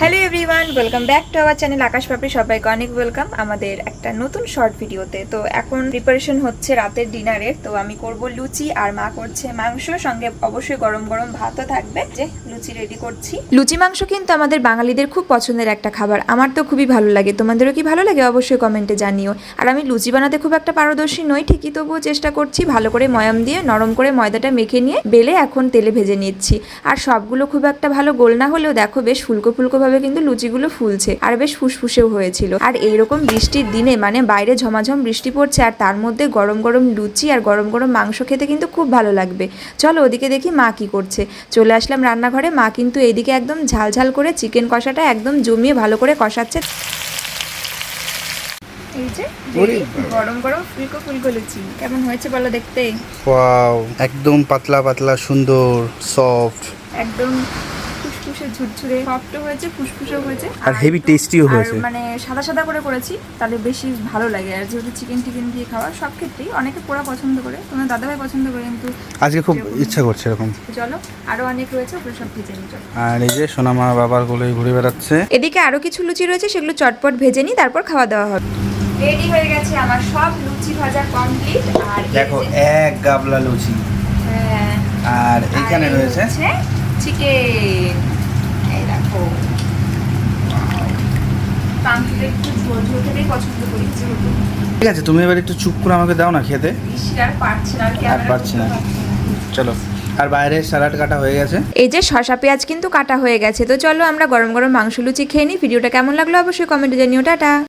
Hello everyone welcome back to our channel Akash Papri সবাইকে অনেক welcome আমাদের একটা নতুন শর্ট ভিডিওতে তো এখন প্রিপারেশন হচ্ছে রাতের ডিনারের তো আমি করব লুচি আর মা করছে মাংস, সঙ্গে অবশ্যই গরম গরম ভাতও থাকবে। যে লুচি রেডি করছি। লুচি মাংস কিন্তু আমাদের বাঙালিদের খুব পছন্দের একটা খাবার। আমার তো খুবই ভালো লাগে। তোমাদেরও কি ভালো লাগে অবশ্যই কমেন্টে জানিও। আর আমি লুচি বানাতে খুব একটা পারদর্শী নই, ঠিকই তবুও চেষ্টা করছি ভালো করে ময়াম দিয়ে, নরম করে ময়দাটা মেখে নিয়ে, বেলে এখন তেলে ভেজে নিচ্ছি। আর সবগুলো খুব একটা ভালো গোল না হলেও দেখো বেশ ফুলকো ফুলকো ভাবে কিন্তু লুচিগুলো ফুলছে। আর বেশ ফুসফুসেও হয়েছিল। আর এইরকম বৃষ্টির দিনে মানে বাইরে ঝমাঝম বৃষ্টি পড়ছে আর তার মধ্যে গরম গরম লুচি আর গরম গরম মাংস খেতে কিন্তু খুব ভালো লাগবে। চলো ওদিকে দেখি মা কি করছে। চলে আসলাম রান্নাঘরে। মা কিন্তু এইদিকে একদম ঝাল ঝাল করে চিকেন কষাটা একদম জমিয়ে ভালো করে কষাচ্ছে। এই যে গরম গরম ফুলকো ফুলকো লুচি। কেমন হয়েছে বলো দেখতে? ওয়াও একদম পাতলা পাতলা সুন্দর সফট। একদম ফুসফুসে ঝুরঝুরে সফটও হয়েছে ফুসফুসেও হয়েছে। আর heavy tasty ও আর হয়েছে। মানে সাদা সাদা করে করেছি তাহলে বেশি ভালো লাগে। আর যেহেতু চিকেন টিকেন দিয়ে খাওয়া সব ক্ষেত্রেই অনেকে পোড়া পছন্দ করে তোমার দাদাভাই পছন্দ করে কিন্তু আজকে খুব ইচ্ছা করছে এরকম। চলো আরও অনেক রয়েছে ওগুলো সব ভেজে নিই চলো। আর এই যে সোনামা বাবার কোলে ঘুরে বেড়াচ্ছে। এদিকে আরও কিছু লুচি রয়েছে সেগুলো চটপট ভেজে নিই তারপর খাওয়া দাওয়া হবে। রেডি হয়ে গেছে আমার সব লুচি ভাজা কমপ্লিট আর দেখো এক গাবলা লুচি। হ্যাঁ। আর এখানে রয়েছে চিকেন এই দেখো পাম্পটা একটু ঝোল ঝোল খেতেই পছন্দ করি ঠিক আছে তুমি এবার একটু চুপ করে আমাকে দাও না খেতে। আর পারছি না আর পারছি। চলো আর বাইরে স্যালাড কাটা হয়ে গেছে। এই যে শশা পেঁয়াজ কিন্তু কাটা হয়ে গেছে তো চলো আমরা গরম গরম মাংস লুচি খেয়ে নিই। ভিডিওটা কেমন লাগল অবশ্যই কমেন্টে জানিও টাটা।